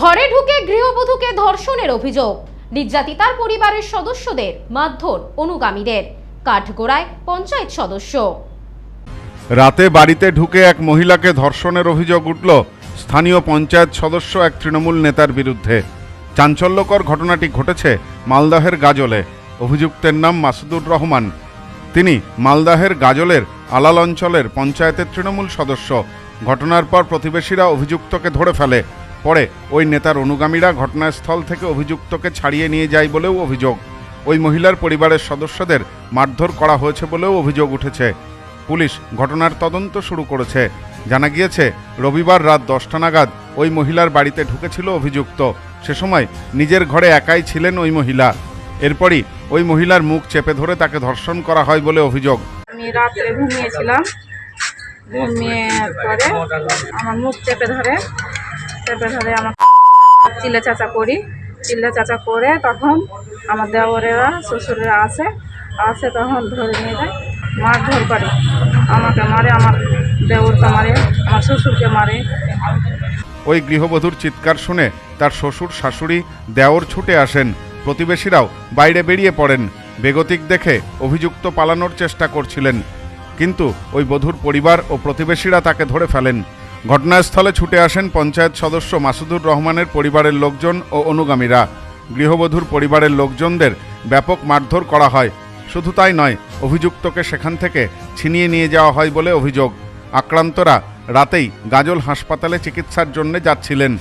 ঘরে ঢুকে গৃহবধূকে ধর্ষণের অভিযোগ। নির্যাতিতার পরিবারের সদস্যদের মারধর অনুগামীদের। কাঠগোড়ায় পঞ্চায়েত সদস্য। রাতে বাড়িতে ঢুকে এক মহিলাকে ধর্ষণের অভিযোগ উঠল স্থানীয় পঞ্চায়েত সদস্য এক তৃণমূল নেতার বিরুদ্ধে। চাঞ্চল্যকর ঘটনাটি ঘটেছে মালদহের গাজলে। অভিযুক্তের নাম মাসুদুর রহমান। তিনি মালদাহের গাজলের আলাল অঞ্চলের পঞ্চায়েতের তৃণমূল সদস্য। ঘটনার পর প্রতিবেশীরা অভিযুক্তকে ধরে ফেলে। পরে ওই নেতার অনুগামীরা ঘটনাস্থল থেকে অভিযুক্তকে ছাড়িয়ে নিয়ে যায় বলেও অভিযোগ। ওই মহিলার পরিবারের সদস্যদের মারধর করা হয়েছে বলেও অভিযোগ উঠেছে। পুলিশ ঘটনার তদন্ত শুরু করেছে। জানা গিয়েছে, রবিবার রাত দশটা নাগাদ ওই মহিলার বাড়িতে ঢুকেছিল অভিযুক্ত। সে সময় নিজের ঘরে একাই ছিলেন ওই মহিলা। এরপরই ওই মহিলার মুখ চেপে ধরে তাকে ধর্ষণ করা হয় বলে অভিযোগ। আমি রাত্রে ঘুমিয়েছিলাম। ঘুমিয়ে পরে আমার মুখ চেপে ধরে ধরে আমার চিল্লা চাচা করি। চিল্লা চাচা করে তখন আমার দেওরেরা, শ্বশুরেরা আসে। আসে তখন ধরে নিয়ে যায়, মারধর করে। আমাকে মারে, আমার দেওরকে মারে, আমার শ্বশুরকে মারে। ওই গৃহবধূর চিৎকার শুনে তার শ্বশুর, শাশুড়ি, দেওর ছুটে আসেন। প্রতিবেশীরাও বাইরে বেরিয়ে পড়েন। বেগতিক দেখে অভিযুক্ত পালানোর চেষ্টা করছিলেন। কিন্তু ওই বধূর পরিবার ও প্রতিবেশীরা তাকে ধরে ফেলেন। ঘটনাস্থলে ছুটে আসেন পঞ্চায়েত সদস্য মাসুদুর রহমানের পরিবারের লোকজন ও অনুগামীরা। গৃহবধূর পরিবারের লোকজনদের ব্যাপক মারধর করা হয়। শুধু তাই নয়, অভিযুক্তকে সেখান থেকে ছিনিয়ে নিয়ে যাওয়া হয় বলে অভিযোগ। আক্রান্তরা রাতেই গাজল হাসপাতালে চিকিৎসার জন্য যাচ্ছিলেন।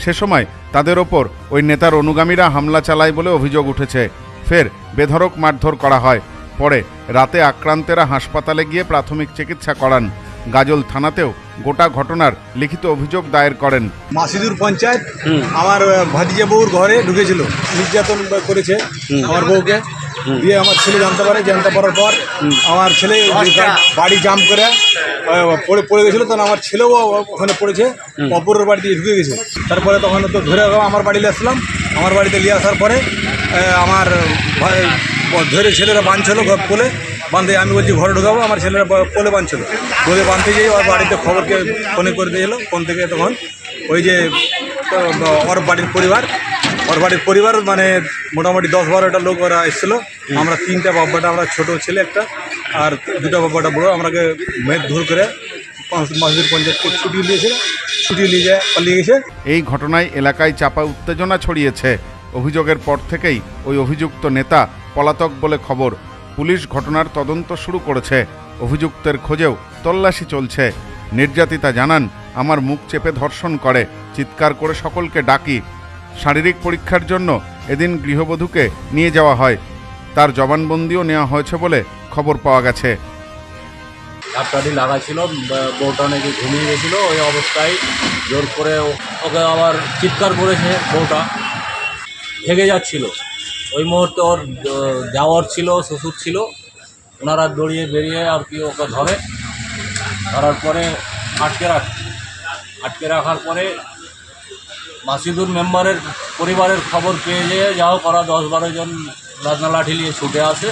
সে সময় তাদের ওপর ওই নেতার অনুগামীরা হামলা চালায় বলে অভিযোগ উঠেছে। ফের বেধড়ক মারধর করা হয়। পরে রাতে আক্রান্তেরা হাসপাতালে গিয়ে প্রাথমিক চিকিৎসা করান। গাজল থানাতেও গোটা ঘটনার লিখিত অভিযোগ দায়ের করেন। মাসিদুর পঞ্চায়েত আমার ভাতিজা বউর ঘরে ঢুকেছিল। নির্যাতন করেছে আমার বউকে। দিয়ে আমার ছেলে জানতে পারে জানতে পারার পর আমার ছেলে বাড়ি জাম করে পড়ে পড়ে গেছিল তখন আমার ছেলেও ওখানে পড়েছে অপরের বাড়িতে ঢুকে গেছে। তারপরে তখন তো ধরে আমার বাড়িতে আসলাম। আমার বাড়িতে নিয়ে আসার পরে আমার ধরে ছেলেরা বাঁধছিল ঘর কোলে বাঁধে আমি বলছি ঘরে ঢুকাবো, আমার ছেলেরা কোলে বাঁধছিল। কোলে বাঁধতে গিয়ে ওর বাড়িতে খবরকে ফোনে করে দিয়ে এলো, ফোন থেকে তখন ওই যে ওর বাড়ির পরিবার, ওর বাড়ির পরিবার মানে মোটামুটি দশ বারোটা লোক ওরা এসেছিল। আমরা তিনটা বাব্বাটা আমরা ছোট ছেলে একটা, আর দুটা বাব্বাটা বড়, আমরাকে মেঘ ধর করে মাসের পঞ্চায়েতকে ছুটি নিয়েছিল ছুটি নিয়ে যায়, পালিয়ে গেছে। এই ঘটনায় এলাকায় চাপা উত্তেজনা ছড়িয়েছে। অভিযোগের পর থেকেই ওই অভিযুক্ত নেতা পলাতক বলে খবর পুলিশ ঘটনার তদন্ত শুরু করেছে। অভিযুক্তের খোঁজেও তল্লাশি চলছে। নির্যাতিতা জানান, আমার মুখ চেপে ধর্ষণ করে, চিৎকার করে সকলকে ডাকি। শারীরিক পরীক্ষার জন্য এদিন গৃহবধূকে নিয়ে যাওয়া হয়। তার জবানবন্দিও নেওয়া হয়েছে বলে খবর পাওয়া গেছে। ঝাপটাটি লাগা ছিল বউটা নাকি ঘুমিয়ে গেছিল, ওই অবস্থায় জোর করে ওকে আবার চিৎকার করেছে বউটা ভেঙে যাচ্ছিল। ওই মুহূর্তে ওর দেওয়ার ছিল, শ্বশুর ছিল। ওনারা দড়িয়ে বেরিয়ে আর কি ওকে ধরে। ধরার পরে আটকে রাখ, আটকে রাখার পরে মাসিদুর মেম্বারের পরিবারের খবর পেয়ে যেয়ে যা হোক ওরা দশ বারো জন রাজনা লাঠি নিয়ে ছুটে আসে।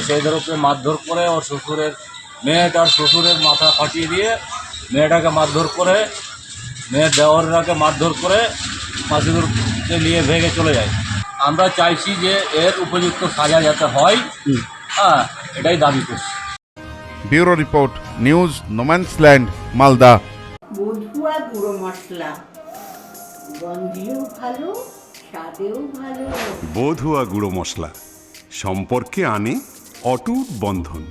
এসে এদের উপরে মারধর করে ওর শ্বশুরের মেয়েটার শ্বশুরের মাথা ফাটিয়ে দিয়ে মেয়েটাকে মারধর করে, মেয়ের দেওয়াররাকে মারধর করে মাসিদুরকে নিয়ে ভেঙে চলে যায়। আমরা চাইছি যে এর উপযুক্ত সাজা যাতে হয়। হ্যাঁ এটাই দাবি করছি। Bureau report news no man's land Malda. বধুয়া গুঁড়ো মশলা। গন্ধেও ভালো স্বাদেও ভালো। বধুয়া গুঁড়ো মশলা। সম্পর্কে আনে অটুট বন্ধন।